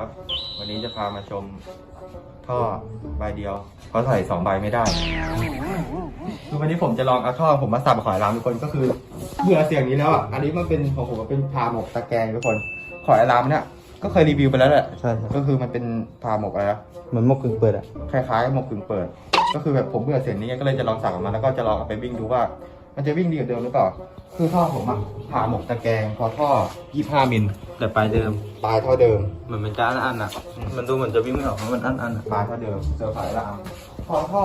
ครับ วันนี้จะพามาชมท่อใบเดียว เพราะใส่สองใบไม่ได้คือวันนี้ผมจะลองเอาท่อผมมาสับกับขอยรามทุกคนก็คือเบื่อเสียงนี้แล้วอะ อันนี้มันเป็นของผมมันเป็นพาหมกตะแกรงทุกคนขอยรามเนี่ยก็เคยรีวิวไปแล้วแหละ ใช่ครับก็คือมันเป็นพาหมกอะไรนะเหมันมกกึ่งเปิดอะ คล้ายๆหมกกึ่งเปิด ก็คือแบบผมเบื่อเสียงนี้ก็เลยจะลองสั่งออกมาแล้วก็จะลองเอาไปวิ่งดูว่า มันจะวิ่งดีกว่าเดิมหรือเปล่า คือท่อผมอะผ่าหมกตะแกรงพอท่อ25มิลแต่ปลายเดิมปลายเท่าเดิม เหมือนมันจะอันอันๆอะ มันดูเหมือนจะวิ่งไม่ออกเพราะมันอันอันๆอะปลายเท่าเดิมเจอฝายรามพอท่อ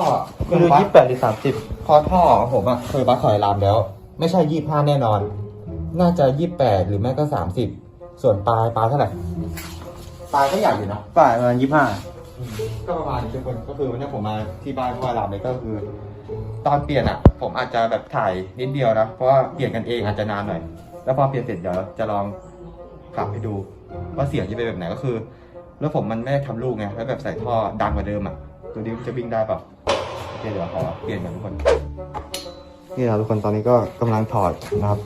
ไม่รู้ยี่สิบแปดหรือสามสิบพอท่อของผมอะเคยวัดถอยรามแล้ว ไม่ใช่25แน่นอน น่าจะ28หรือไม่ก็30ส่วนปลายปลายเท่าไหร่ปลายก็ใหญ่อยู่นะปลายประมาณยี่สิบห้าก็ประมาณนี้ทุกคนก็คือวันนี้ผมมาที่บ้านพ่อรามเลยก็คือ ตอนเปลี่ยนอะ ผมอาจจะแบบถ่ายนิดเดียวนะ เพราะว่าเปลี่ยนกันเองอาจจะนานหน่อย แล้วพอเปลี่ยนเสร็จเดี๋ยวจะลองขับให้ดู ว่าเสียงจะเป็นแบบไหนก็คือ แล้วผมมันไม่ได้ทำลูกไงแล้วแบบใส่ท่อดังกว่าเดิมอะตัวนี้มันจะวิ่งได้เปล่าโอเคเดี๋ยวขอเปลี่ยนกันทุกคนนี่นะทุกคนตอนนี้ก็กำลังถอดนะครับ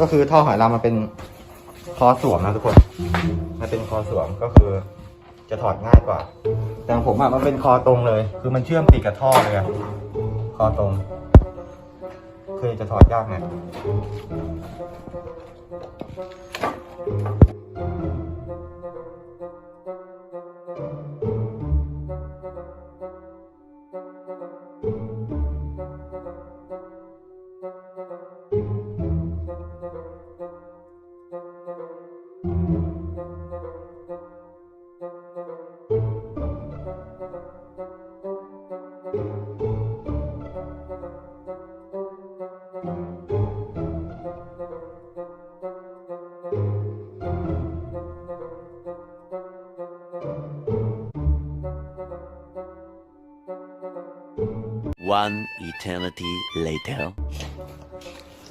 ก็คือท่อหอยรามมันเป็นคอสวมนะทุกคนมันเป็นคอสวมก็คือจะถอดง่ายกว่า แต่ผมอะมันเป็นคอตรงเลย คือมันเชื่อมติดกับท่อเลย ข้อตรงเคยจะถอดยากหน่อย One eternity later.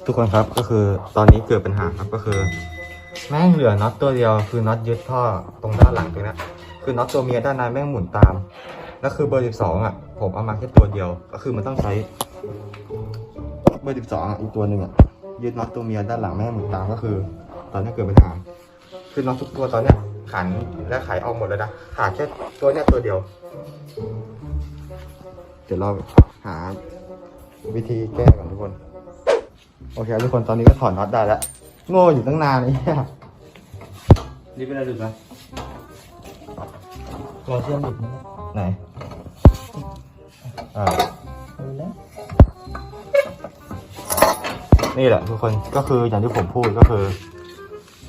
ทุกคนครับก็คือตอนนี้เกิดปัญหาครับก็คือ แม่งเหลือน็อตตัวเดียวคือน็อตยึดท่อตรงด้านหลังตรงนี้คือน็อตตัวเมียด้านในแม่งหมุนตามแล้วคือเบอร์ 12 อะ ผมเอามาแค่ตัวเดียว ก็คือมันต้องใช้ เบอร์ 12อะอีกตัวหนึ่งอะยึดน็อตตัวเมียด้านหลังแม่งหมุนตามก็คือ ตอนนี้เกิดปัญหาคือน็อตทุกตัวตอนเนี้ยขันและไขออกหมดแล้วนะขาดแค่ตัวเนี้ยตัวเดียวเดี๋ยวเรา หาวิธีแก้ก่อนทุกคน โอเคทุกคนตอนนี้ก็ถอดน็อตได้แล้วโง่อยู่ตั้งนานเลยเนี่ยนี่เป็นอะไรดูนะรอเชื่อมหลุดนะไหนอ่านี่แหละทุกคนก็คืออย่างที่ผมพูดก็คือ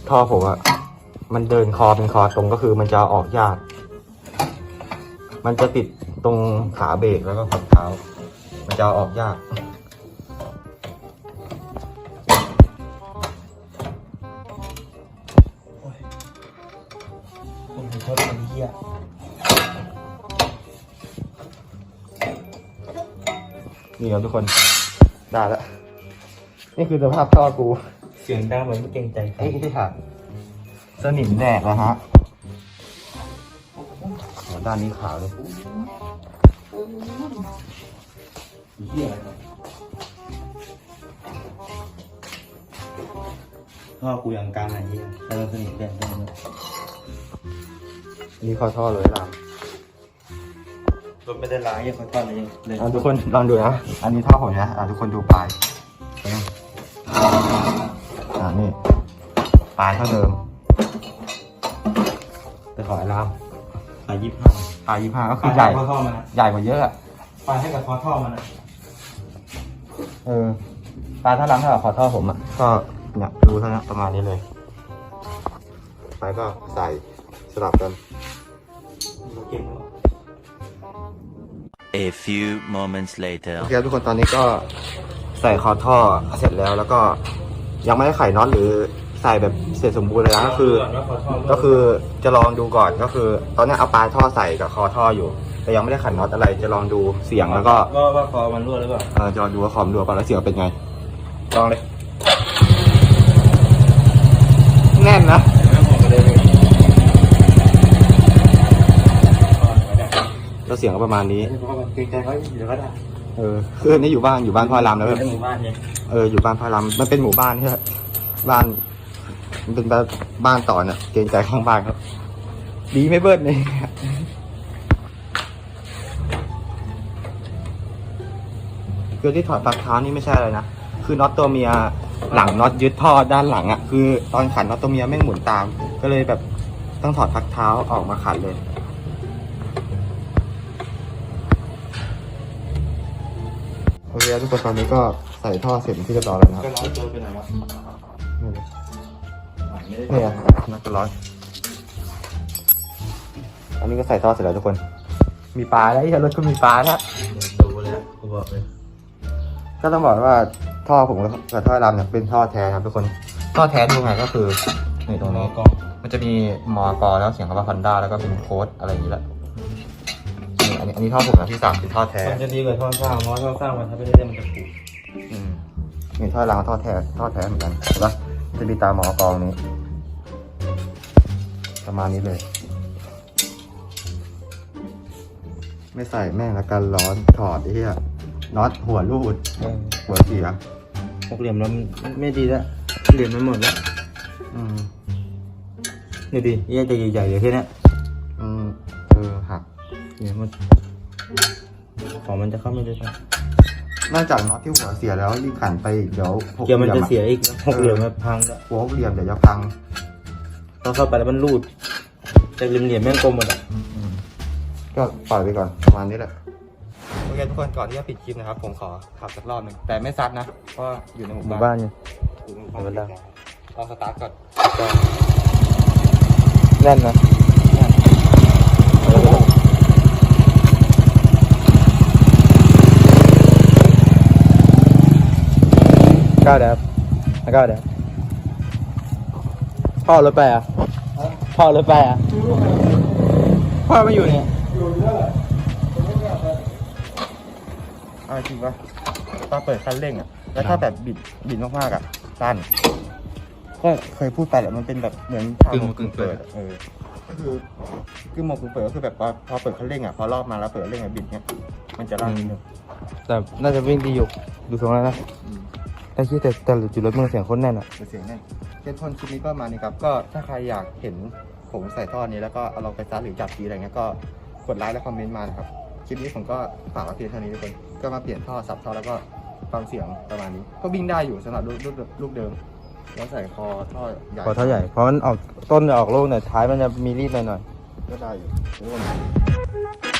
ท่อผมอะมันเดินคอเป็นคอตรงก็คือมันจะเอาออกยาก มันจะติดตรงขาเบรกแล้วก็ข้อเท้า มันจะเอาออกยาก ผมชอบคนเหี้ยนี่ครับทุกคน ได้แล้ว นี่คือสภาพท่อกู เสียงดังเหมือนไม่เกรงใจใครไอ้ที่ค่ะสนิมแดกแล้วฮะโหด้านนี้ขาวเลย เหี้ยอะไรวะพ่อกูยังกลางไหนเหี้ยแล้วก็สนิทแดงด้วยนะนี่เข้อท่อเลยลามรถไม่ได้ล้างยังเขาทอดเลยยังเลยอะทุกคนลองดูนะ อันนี้ท่อผมนะอะทุกคนดูปลายอ่านี่ปลายเท่าเดิม แต่ขอไอ้ลามปลายยี่สิบห้าปลายยี่ห้าก็ปคืลายอใหญ่ให้คอท่อมันนะใหญ่กว่าเยอะอะปลายให้กับคอท่อมันนะ เออปลายเท่าลังเท่ากับขอท่อผมอะก็เนี่ยดูเท่านี้ประมาณนี้เลยปลายก็ใส่สลับกันเก่งมาก A few moments later. โอเคครับทุกคนตอนนี้ก็ใส่คอท่อเสร็จแล้วแล้วก็ยังไม่ได้ไขน็อตหรือใส่แบบเสร็จสมบูรณ์เลยนะก็คือก่อนว่าคอท่อก็คือจะลองดูก่อนก็คือ ตอนนี้เอาปลายท่อใส่กับคอท่ออยู่ แต่ยังไม่ได้ขันน็อตอะไรจะลองดูเสียงแล้วก็ว่าว่าคอมันรั่วหรือเปล่าเออจะลองดูว่าคอมดูก่อนแล้วเสียงเป็นไงลองเลย แน่นนะไม่ต้องออกมาเลยเลยแล้วเสียงก็ประมาณนี้เกรงใจเขาเดี๋ยวก็ได้เออคืออันนี้อยู่บ้านอยู่บ้านพ่อรามแล้วแบบในหมู่บ้านเนี่ยเอออยู่บ้านพารามมันเป็นหมู่บ้านใช่ไหมบ้านมันเป็นบ้านบ้านต่อเนี่ยเกรงใจข้างบ้านครับ ดีไม่เบิดเลย คือที่ถอดปลั๊กเท้านี่ไม่ใช่อะไรนะ คือน็อตตัวเมียหลังน็อตยึดท่อด้านหลังอะ่ะ คือตอนขันน็อตตัวเมียแม่งหมุนตาม ก็เลยแบบต้องถอดปลั๊กเท้าออกมาขันเลย โอเคทุกคนตอนนี้ก็ใส่ท่อเสร็จที่เรียบร้อยแล้วนะครับก็ร้อนตัวไปไหนวะเนี่ยนักร้อนอันนี้ก็ใส่ท่อเสร็จแล้วทุกคน มีปลาแล้วที่รถก็มีปลาแล้วดูแล้วกูบอกเลย ก็ต้องบอกว่าท่อผมกับท่อรำเนี่ยเป็นท่อแท้ครับทุกคน ท่อแท้ดูไงก็คือนี่ตรงนี้กองมันจะมีมอกอแล้วเขียนคำว่าฮอนด้าแล้วก็เป็นโค้ดอะไรอย่างนี้แหละนี่อันนี้อันนี้ท่อผมนะที่สามเป็นท่อแท้มันจะดีกว่าท่อสร้างเพราะท่อสร้างมันถ้าไม่ได้มันจะผูกอืมนี่ท่อรางท่อแท้ท่อแท้เหมือนกันเห็นปะจะมีตามหมอกองนี้ ประมาณนี้เลย ไม่ใส่แม่งละกันร้อนถอดไอ้เหี้ย น็อตหัวรูดหัวเสียหกเหลี่ยมแล้วมันไม่ดีแล้วเหลี่ยมมันหมดแล้วอืมนี่ดิแยกจะใหญ่ๆเลยแค่เนี้ยอืมเออหักเนี่ยมันของมันจะเข้าไม่ได้ใช่นอกจากน็อตที่หัวเสียแล้วรีบขันไปอีกเดี๋ยวหกเกียร์มันหจะลี่เสียอีกหกเหลี่ยมมันพังแล้วหัวหกเหลี่ยมเดี๋ยวจะพังต้องเข้าไปแล้วมันรูดจากเหลี่ยมๆแม่งกลมหมดอะ ก็ปล่อยไปก่อนประมาณนี้แหละโอเคทุกคนก่อนที่จะปิดคลิปนะครับ ผมขอขับสักรอบหนึ่งแต่ไม่ซัดนะเพราะว่าอยู่ในหมู่หมู่บ้าบ้านนเนี่ยอยู่ในหมู่ธรรมบ้านดาลองสตาร์ทก่อนแน่นนะก้าวเดี๋ยวก้าวเดี๋ยวพ่อรถไปอะพ่อรถไปอะพ่อไม่อยู่เนี่ย จริงปะตอนเปิดคันเร่งอะ แล้วถ้าแบบบิดบิดมากๆอะสั้นก็เคยพูดไปแหละมันเป็นแบบเหมือนกึ่งกึ่งเปิดเออก็คือกึ่งโมกึ่งเปิดก็คือแบบพอพอเปิดคันเร่งอะพอรอบมาแล้วเปิดเร่งอะบิดเนี้ยมันจะล่างนิดนึงแต่น่าจะวิ่งดีอยู่ดูทรงแล้วนะอืมแต่คิดแต่แต่จุดรถมันเสียงโคนแน่นอะเดี๋ยวเสียงแน่นเช่นทนคลิปนี้ก็ประมาณนี้ครับ ก็ถ้าใครอยากเห็นผมใส่ท่อนี้แล้วก็เอาลองไปซัดหรือจับทีอะไรเงี้ยก็กดไลค์และคอมเมนต์มานะครับค ลิปนี้ผมก็ฝากไว้เพียงเท่านี้ทุกคน ก็มาเปลี่ยนท่อซับท่อแล้วก็ฟังเสียงประมาณนี้ ก็วิ่งได้อยู่สำหรับลูกลูกลูกเดิม แล้วใส่คอท่อใหญ่พอเท่าใหญ่เพราะมันออกต้นจะออกลูกแต่ท้ายมันจะมีรีดหน่อยๆก็ได้อยู่ทุกคน